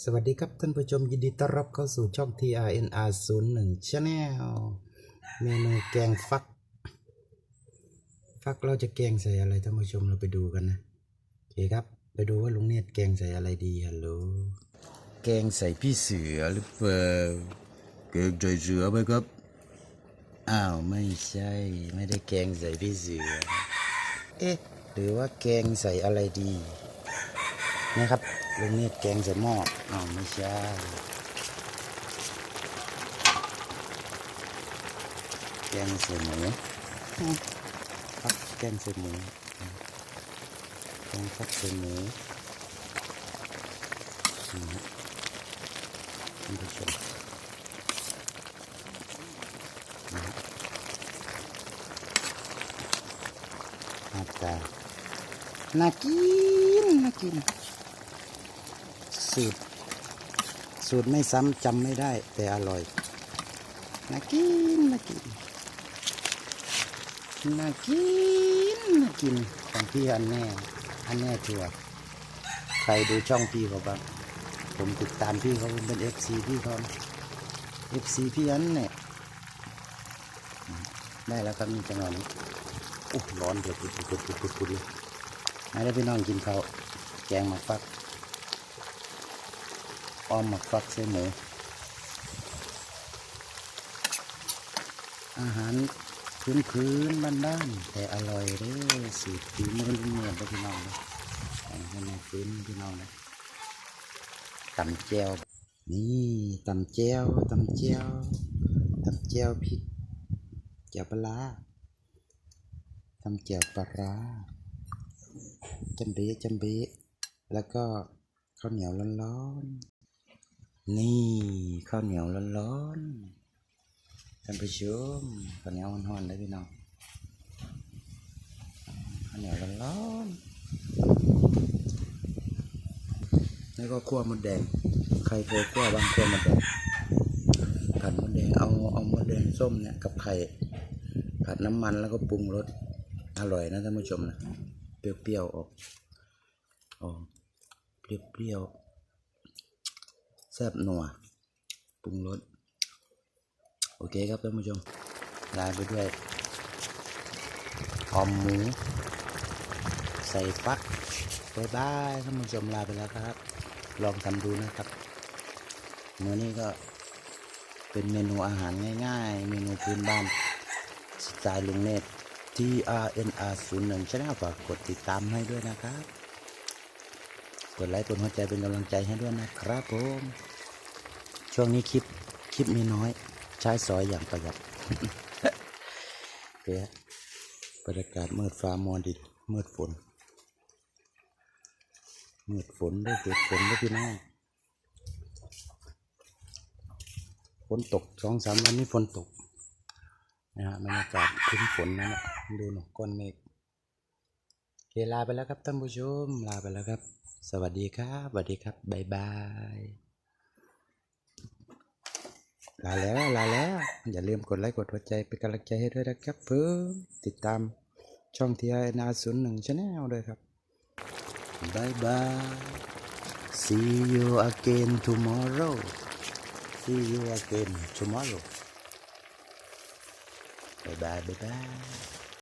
สวัสดีครับท่านผู้ชมยินดีต้อนรับเข้าสู่ช่อง TRNR 01 Channel เมนูแกงฟัก ฟักเราจะแกงใส่อะไรท่านผู้ชมเราไปดูกันนะโอเคครับ ไปดูว่าลุงเนตรแกงใส่อะไรดีฮัลโหลแกงใส่พี่เสือหรือเปล่าแกงใส่เสือไหมครับอ้าวไม่ใช่ไม่ได้แกงใส่พี่เสือ เอ๊ะหรือว่าแกงใส่อะไรดี นี่ครับลุงเนตรแกงใส่หม้ออ๋อไม่ใช่แกงใส่หมูอืมครับแกงใส่หมูอืมแกงฟักใส่หมูอืมท่านผู้ชมนะฮะหน้าตาน่ากินน่ากิน สูตร สูตรไม่ซ้ำจำไม่ได้ แต่อร่อยน่ากินน่ากินน่ากินน่ากินของพี่อันแน่อันแน่ชัวใครดูช่องพี่เขาบ้างผมติดตามพี่เขาเป็นเอฟซีพี่เขาเอฟซีพี่อันเนี่ยได้แล้วครับนี่จังหวะนี้โอ้ร้อนเดือดปุดปุดปุดปุดปุดเลยให้ได้พี่น้องกินเขาวแกงหมักฟัก อ้อมหมักฟักใส่หมู อาหารพื้นพื้นบ้านบ้านแต่อร่อยเด้อสูตรฝีมือลุงเนียนพี่น้องนะแต่ให้ในพื้นพี่น้องนะตำแจวนี่ตำแจวตำแจวตำแจวพริกแจวปลาตำแจวปลาร้าจำเบะจำเบะแล้วก็ข้าวเหนียวร้อนๆ นี่ข้าวเหนียวร้อนๆท่านผู้ชมข้าวเหนียวร้อนๆเลยพี่น้องข้าวเหนียวร้อนๆแล้วก็คั่วมดแดง ใครเคยคั่วบางคั่วมดแดงผัดมดแดงเอาเอามดแดงส้มเนี่ยกับไข่ผัดน้ำมันแล้วก็ปรุงรสอร่อยนะท่านผู้ชมนะเปรี้ยวๆออกออกเปรี้ยวๆ แซ่บนัวปรุงรสโอเคครับท่านผู้ชมลาไปด้วยหอมหมูใส่ฟักบายบายท่านผู้ชมลาไปแล้วครับ ลองทำดูนะครับมื้อนี้ก็เป็นเมนูอาหารง่ายๆ เมนูพื้นบ้านสไตล์ลุงเนต T R N R 0 1ช่องฝากกดติดตามให้ด้วยนะครับ ดไลค์กดหัวใจเป็นกำลังใจให้ด้วยนะครับผมช่วงนี้คลิปคลิปมีน้อย ใช้สอยอย่างประหยัดเปียบรรยากาศมืดฟ้ามัวดินมืดฝนมืดฝนด้วยเกิดฝนด้วยพี่น้องฝนตกสองสามวันนี้ฝนตกนะฮะบรรยากาศครึ้มฝนนั่นแหละดูหนอยก้อนเมฆ เคลาไปแล้วครับท่านผู้ชมลาไปแล้วครับ สวัสดีครับสวัสดีครับบ๊ายบายลาแล้วลาแล้ว อย่าลืมกดไลค์กดหัวใจเป็นกำลังใจให้ด้วยนะครับเพิ่มติดตามช่องทีไอนาศูนย์หนึ่งชาแนลด้วยครับบายบาย see you again tomorrow see you again tomorrow บายบายบายบาย